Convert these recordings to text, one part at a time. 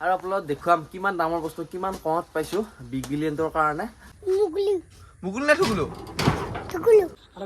আৰু আপোনালোকক দেখুৱাম কিমান দামৰ বস্তু কিমান কমত পাইছোঁ বিগ বিলিয়নটোৰ কাৰণে। মুগলি। মুগুল নে ঠুগুলো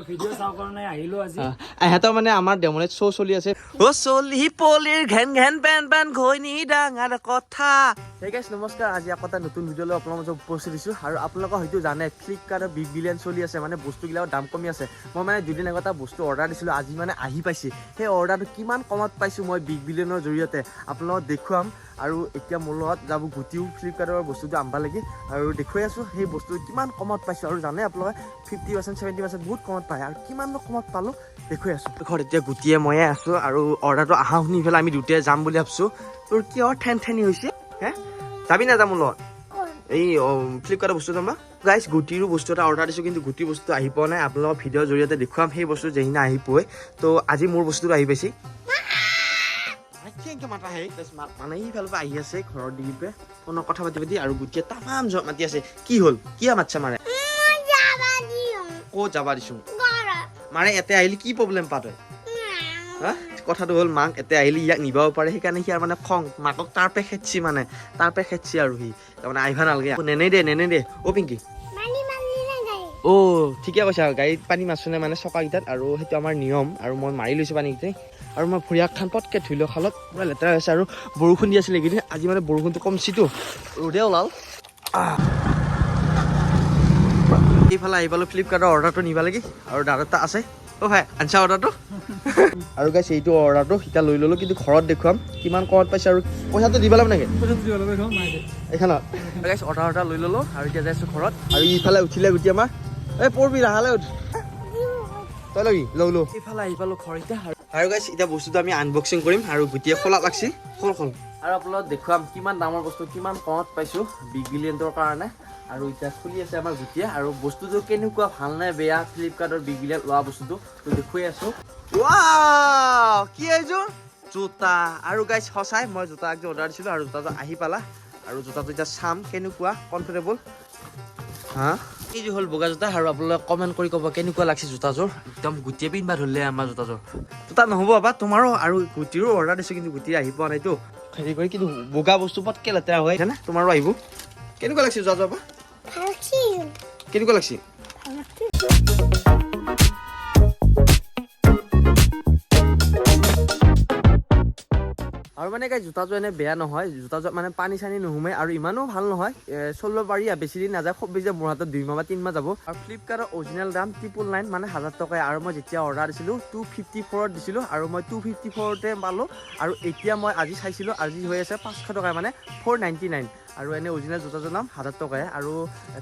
ভিডিঅ' চাওঁ কাৰণে আহিলোঁ আজি। এহেঁতৰ মানে আমাৰ ডেমনেট শ্ব' চলি আছে। অ চলি পলিৰ ঘেন ঘেন পেন পেন ঘৈনী ডাঙৰ কথা। সেই গাইছ নমস্কাৰ। আজি আকৌ এটা নতুন ভিডিঅ' লৈ আপোনালোকৰ মাজত উপস্থিত দিছোঁ আৰু আপোনালোকে হয়তো জানে ফ্লিপকাৰ্টৰ বিগ বিলিয়ন চলি আছে মানে বস্তুবিলাকৰ দাম কমি আছে। মই মানে দুদিন আগত এটা বস্তু অৰ্ডাৰ দিছিলোঁ, আজি মানে আহি পাইছে। সেই অৰ্ডাৰটো কিমান কমত পাইছোঁ মই বিগ বিলিয়নৰ জৰিয়তে? আপোনালোকক দেখুৱাম আৰু এতিয়া মোৰ লগত যাব গুটিও ফ্লিপকাৰ্টৰ বস্তুটো আনবা লাগি। আৰু দেখুৱাই আছোঁ, সেই বস্তু কিমান কমত পাইছোঁ। আৰু জানে আপোনালোকে ফিফটি পাৰ্চেণ্ট ছেভেণ্টি পাৰ্চেণ্ট বহুত কমত পায়। আৰু কিমাননো কমত পালোঁ, দেখুৱাই আছোঁ। ঘৰত এতিয়া গুটিয়ে ময়ে আছোঁ আৰু অৰ্ডাৰটো আহা শুনি পেলাই আমি দুটাই যাম বুলি ভাবিছোঁ। তোৰ কিয় ঠেন ঠেনি হৈছে? হে? যাবি নাযাম মোৰ লগত? এই ফ্লিপকাৰ্টৰ বস্তু যাম গাইছ গুটিৰো বস্তু এটা অৰ্ডাৰ দিছোঁ কিন্তু গুটিৰ বস্তু আহি পোৱা নাই। আপোনালোকৰ ভিডিঅ'ৰ জৰিয়তে দেখুৱাম সেই বস্তু যেদিনা আহি পোৱে। তো আজি মোৰ বস্তুটো আহি পাইছে। কেনেকৈ মাতা হে? মানে সিফালৰ পৰা আহি আছে ঘৰৰ দিগিপে ফোনত কথা পাতি পাতি আৰু গুটিয়ে তামাম জ- মাতি আছে। কি হ'ল? কিয় মাতছা মাৰে? ক'ত যাবা দিছোঁ মাৰে এতে আহিলে কি প্ৰব্লেম পা তই হা? কথাটো হ'ল মাক এতে আহিলে ইয়াক নিবাব পাৰে সেইকাৰণে সি আৰু মানে খং মাকক তাৰ পে খেদছি মানে তাৰ পে খেদছি আৰু সি। তাৰমানে আহিবা নালাগে নেনে দে নেনে দে। অ' পিংকি। অ' ঠিকে কৈছা গাড়ীত পানী মাছোনে মানে চকাকেইটাত আৰু সেইটো আমাৰ নিয়ম আৰু মই মাৰি লৈছোঁ পানীকেইটাই আৰু মই ভৰিয়াক খান পটকৈ ধুই লওঁ খালত পুৰা লেতেৰা হৈছে আৰু বৰষুণ দি আছিলে এইকেইদিন আজি মানে বৰষুণটো কমছিতো ৰ'দে ওলাল। এইফালে আহি পালোঁ ফ্লিপকাৰ্টৰ অৰ্ডাৰটো নিবা লাগি আৰু দাদা এটা আছে। অ' ভাই আনছা অৰ্ডাৰটো আৰু গাইছ এইটো অৰ্ডাৰটো সিটা লৈ ল'লোঁ কিন্তু ঘৰত দেখুৱাম কিমান কমত পাইছে আৰু পইচাটো দিব লাগিব নেকি? এইখনত। গাইছ অৰ্ডাৰ এটা লৈ ল'লোঁ আৰু এতিয়া যাইছোঁ ঘৰত। আৰু ইফালে উঠিলে গুটি আমাৰ। এই পৰবি ৰাহালে উঠ। তই ল'বি লওঁ লওঁ। ইফালে আহি পালোঁ ঘৰ এতিয়া। আৰু- গাইছ এতিয়া বস্তুটো আমি আনবক্সিং কৰিম আৰু গুটিয়ে খোলা লাগছি। খোল খোল। আৰু আপোনালোকক দেখুৱাম কিমান দামৰ বস্তু কিমান কমত পাইছোঁ বিগ বিলিয়নটোৰ কাৰণে। আৰু এতিয়া খুলি আছে আমাৰ গুটিয়ে আৰু বস্তুটো কেনেকুৱা ভাল নে বেয়া ফ্লিপকাৰ্টৰ বিগ বিলিয়ন লোৱা বস্তুটো তো দেখুৱাই আছোঁ। কি এইযোৰ জোতা। আৰু গাইছ সঁচাই মই জোতা একযোৰ অৰ্ডাৰ দিছিলোঁ আৰু জোতাটো আহি পালা। আৰু জোতাটো এতিয়া চাম কেনেকুৱা কমফৰ্টেবল হা? এইযোৰ হ'ল বগা জোতা আৰু আপোনালোকে কমেণ্ট কৰি ক'ব কেনেকুৱা লাগছে জোতাযোৰ। একদম গুটিয়ে পিন্ধিবা ধৰিলে আমাৰ জোতাযোৰ। জোতা নহ'ব বা তোমাৰো আৰু গুটিৰো অৰ্ডাৰ দিছোঁ কিন্তু গুটি আহি পোৱা নাইতো। হেৰি কৰি কিন্তু বগা বস্তু পটকৈ লেতেৰা হয় জানে তোমাৰো আহিব। কেনেকুৱা লাগছে জোতাযোৰ বা? ছিল কেনেকুৱা লাগছে আৰু মানে গাই জোতাযোৰ এনে বেয়া নহয়। জোতাযোৰ মানে পানী চানী নোসোমাই আৰু ইমানো ভালো নহয়। চলিব পাৰি বেছি দিন নাযায়, খুব বেছি মোৰ হাতত দুই মাহ বা তিনি মাহ যাব। আৰু ফ্লিপকাৰ্টৰ অৰিজিনেল দাম ট্ৰিপল নাইন মানে হাজাৰ টকাই। আৰু মই যেতিয়া অৰ্ডাৰ দিছিলোঁ টু ফিফটি ফ'ৰত দিছিলোঁ। আৰু মই টু ফিফটি ফ'ৰতে পালোঁ। আৰু এতিয়া মই আজি চাইছিলোঁ, আজি হৈ আছে পাঁচশো টকাই মানে ফ'ৰ নাইণ্টি নাইন আৰু এনে অৰিজিনেল জোতাযোৰ দাম হাজাৰ টকাই আৰু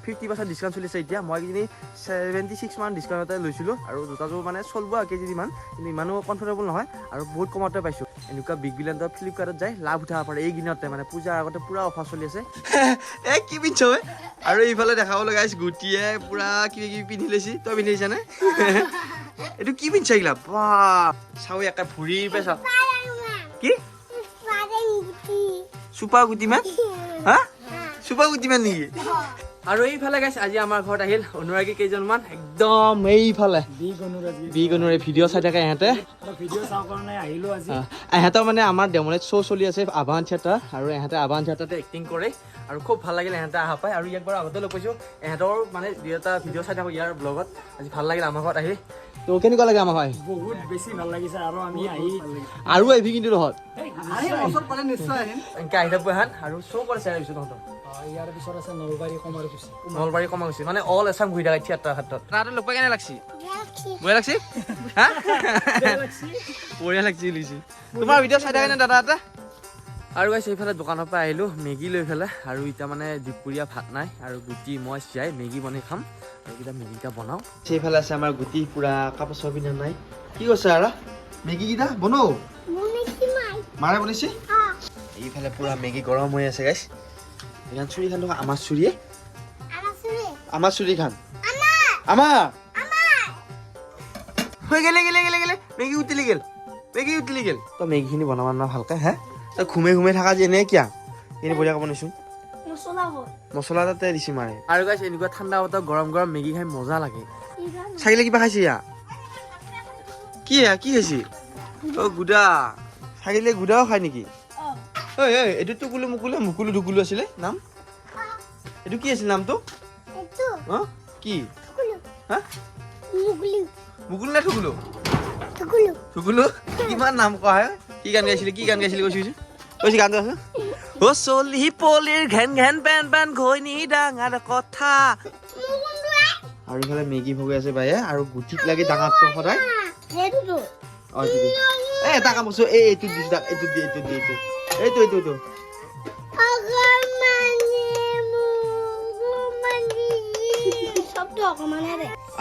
ফিফটি পাৰ্চেণ্ট ডিছকাউণ্ট চলিছে এতিয়া। মই কিনি ছেভেণ্টি ছিক্স মান ডিছকাউণ্টতে লৈছিলোঁ আৰু জোতাযোৰ মানে চলিব আৰু কেইদিনমান কিন্তু ইমানো কমফৰ্টেবল নহয় আৰু বহুত কমতে পাইছোঁ। এনেকুৱা বিগ বিলিয়নৰ ফ্লিপকাৰ্টত যাই লাভ উঠাব পাৰে এইকেইদিনতে মানে পূজাৰ আগতে পুৰা অফাৰ চলি আছে। এ কি পিন্ধছ? আৰু ইফালে দেখাব লগা হৈছে গুটিয়ে পুৰা কিবা কিবি পিন্ধি লৈছি। তই পিন্ধি লৈছানে? এইটো কি পিন্ধছ এইগিলা? বা চাওঁ একে ভৰিৰ পে চাওঁ কি? চুপাৰ গুটি মান? হা? চুপাৰ গুটি মান নেকি? আৰু এইফালে গাইছে আজি আমাৰ ঘৰত আহিল অনুৰাগী কেইজনমান একদম এইফালে। বিগ বিগ অনুৰাগী ভিডিঅ' চাই থাকে ইহঁতে। আৰু ভিডিঅ' চাওঁ কাৰণে আহিলোঁ আজি। ইহঁতৰ মানে আমাৰ ডেমনেট শ্ব' চলি আছে আভান থিয়েটাৰ আৰু ইহঁতে আভান থিয়েটাৰতে এক্টিং কৰে আৰু খুব ভাল লাগিল ইহঁতে অহা পাই। আৰু ইয়াক বাৰু আগতে লগ পাইছোঁ ইহঁতৰ মানে দুই এটা ভিডিঅ' চাই থাকোঁ ইয়াৰ ব্লগত আজি ভাল লাগিল আমাৰ ঘৰত আহি। তো কেনেকুৱা লাগে আমাৰ হয় বহুত বেছি ভালো লাগিছে আৰু আমি আহি আৰু আহিবি কিন্তু তহঁত। নিশ্চয় আহিম। এনেকৈ আহি থাকোঁ এহান আৰু শ্ব' কৰে চাই আহিছোঁ তহঁতক। ইয়াৰ পিছত আছে নলবাৰী কমাৰকুচি নলবাৰী কমা গৈছে মানে অল এছাম ঘূৰি থাকে থিয়েটাৰ ক্ষেত্ৰত তাতে লগ পাই কেনে লাগছি? বঢ়িয়া লাগছি। হা? বঢ়িয়া লাগছি লিছি তোমাৰ ভিডিঅ' চাই থাকে নে দাদা এটা আৰু গাইছে এইফালে দোকানৰ পৰা আহিলোঁ মেগী লৈ পেলাই। আৰু এতিয়া মানে দুপৰীয়া ভাত নাই আৰু গুটি মই চিয়াই মেগী বনাই খাম। এতিয়া মেগীকেইটা বনাওঁ। সেইফালে আছে আমাৰ গুটি পুৰা কাপোৰ পিন্ধা নাই? কি কৈছে আৰু? মেগীকেইটা বনাও? মাৰে বনাইছে? এইফালে পুৰা মেগী গৰম হৈ আছে গাইছ এইখন চুৰি খান আমাৰ চুৰিয়ে। আমাৰ চুৰি। খান। আমাৰ। হৈ গেলে গেলে গেলে গেলে। মেগী উতলি গেল। মেগী উতলি গেল। তই মেগীখিনি বনাব না ভালকে হে? তই ঘুমে ঘুমে থাকা যে এনে কিয়া? এনে বঢ়িয়া বনাইছোঁ। মছলা তাতে দিছি মাৰে আৰু গাইছ এনেকুৱা ঠাণ্ডা বতৰত গৰম গৰম মেগী খাই মজা লাগে। চাগিলে কিবা খাইছে ইয়া? কি ইয়া? কি খাইছি? অ গুদা চাগিলে গুদাও খায় নেকি? ঐ ঐ এইটো টুকুলু মুকুলু মুকুলু টুকুলু আছিলে নাম? এইটো কি আছিল নামটো? কি? ঠুকুলো হা? মুগলি। মুকুলু নে ঠুকুলু ঠুকুলো টুকুলু? কিমান নাম কোৱা হয়? কি গান গাইছিলে কি গান গাইছিলে কৈছো কৈছো? কৈছে গান গাইছে অ চলি পলিৰ ঘেন ঘেন পেন পেন ঘৈণী ডাঙৰ কথা। আৰু ইফালে মেগী ভগাই আছে বায়ে আৰু গুটিত লাগি ডাঙৰটো সদায় অঁ এইটো দি। এ এটা কাম কৰিছো এই এইটো দিছো তাক এইটো দি এইটো দি এইটো এইটো এইটো এইটো দে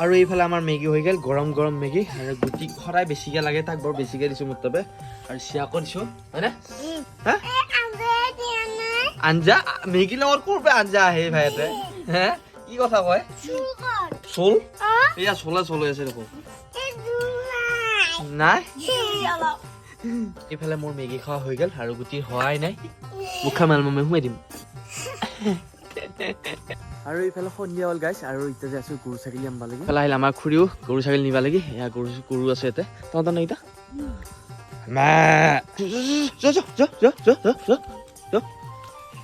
আৰু এইফালে আমাৰ মেগী হৈ গ'ল গৰম গৰম মেগী। আৰু গুটি সদায় বেছিকে লাগে তাক বৰ বেছিকে দিছো মোৰ তাবে আৰু চিয়াকো দিছো হয়নে? হা? আঞ্জা মেগী লগত ক'ৰ পৰা আঞ্জা আহে ভাই ইয়াতে হে কি কথা কয়? চোল এয়া চলে চলে আছে দেখোন নাই? এইফালে মোৰ মেগী খোৱা হৈ গ'ল আৰু গুটি হোৱাই নাই। মুখা মাল মামে সোমাই দিম। আৰু এইফালে সন্ধিয়া হ'ল গাইছ আৰু এতিয়া যে আছো গৰু ছাগলী আনবা লাগে। এইফালে আহিলে আমাৰ খুৰীও গৰু ছাগলী নিবা লাগে। এয়া গৰু গৰু আছে ইয়াতে। তহঁতৰ নাই এতিয়া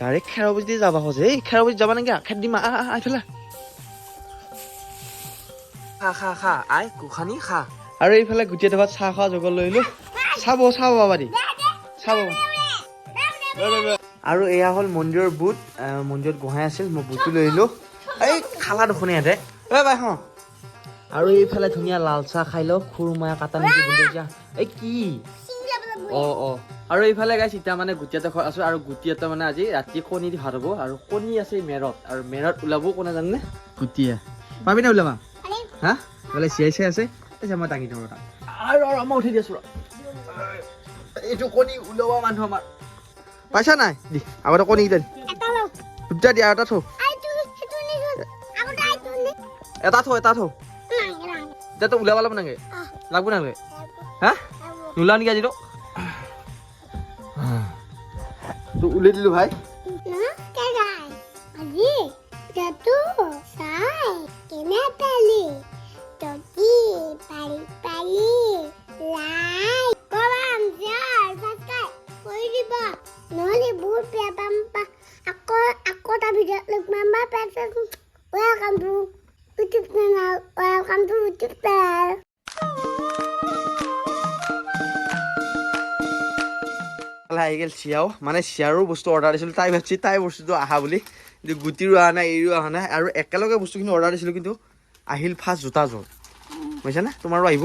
ডাইৰেক্ট খেৰবজি যাবা খোজে এই খেৰবজি যাবা নেকি? খেৰ দিম আহ আহ এইফালে খা খা খা আই গোসানী খা। আৰু এইফালে গোটেই দোকাত চাহ খোৱা যোগৰ লৈলো চাব চাব বাবা দি। চাব। আৰু এয়া হ'ল মন্দিৰৰ বুট। মন্দিৰত গোহাঁই আছিল মই বুটটো লৈ আহিলোঁ এই খালা দেখোন ইয়াতে। বাই হ। আৰু এইফালে ধুনীয়া লাল চাহ খাই লওঁ খুৰমাই কাটা নেকি যা এই কি? অ অ। আৰু এইফালে গাইছ এতিয়া মানে গুটি এটা ঘৰত আছো আৰু গুটি এটা মানে আজি ৰাতি কণী দি হ'ব আৰু কণী আছে মেৰত আৰু মেৰত ওলাব কোনে জানে গুটিয়ে। পাবি নে ওলাবা? হা? বোলে চিয়াই চিয়াই আছে এতিয়া মই দাঙি দিওঁ ৰ'বা। আৰু আৰু মই উঠি দি আছো ৰ এইটো কণী ওলোৱা মানুহ আমাৰ। পাইছা নাই? দি আগতে কণী কেইটা দি। দুটা দিয়া এটা থৌ আইটো সেইটো নিছো আগতে আইটো নি? এটা থৌ এটা থৌ নাগে নাগে এতিয়া তো ওলাব লাগব নাগে আহ লাগব নাগে হা? নোলাও নেকি আজিতো? উলিয়াই দিলো ভাই। কালি আহি গ'ল চিয়াও। মানে চিয়াৰো বস্তু অৰ্ডাৰ দিছিলোঁ, তাই ভাবছি তাই বস্তুটো আহা বুলি। কিন্তু গুটিৰো অহা নাই, এৰিও অহা নাই। আৰু একেলগে বস্তুখিনি অৰ্ডাৰ দিছিলোঁ কিন্তু আহিল ফাৰ্ষ্ট জোতাযোৰ। বুজিছানে? তোমাৰো আহিব।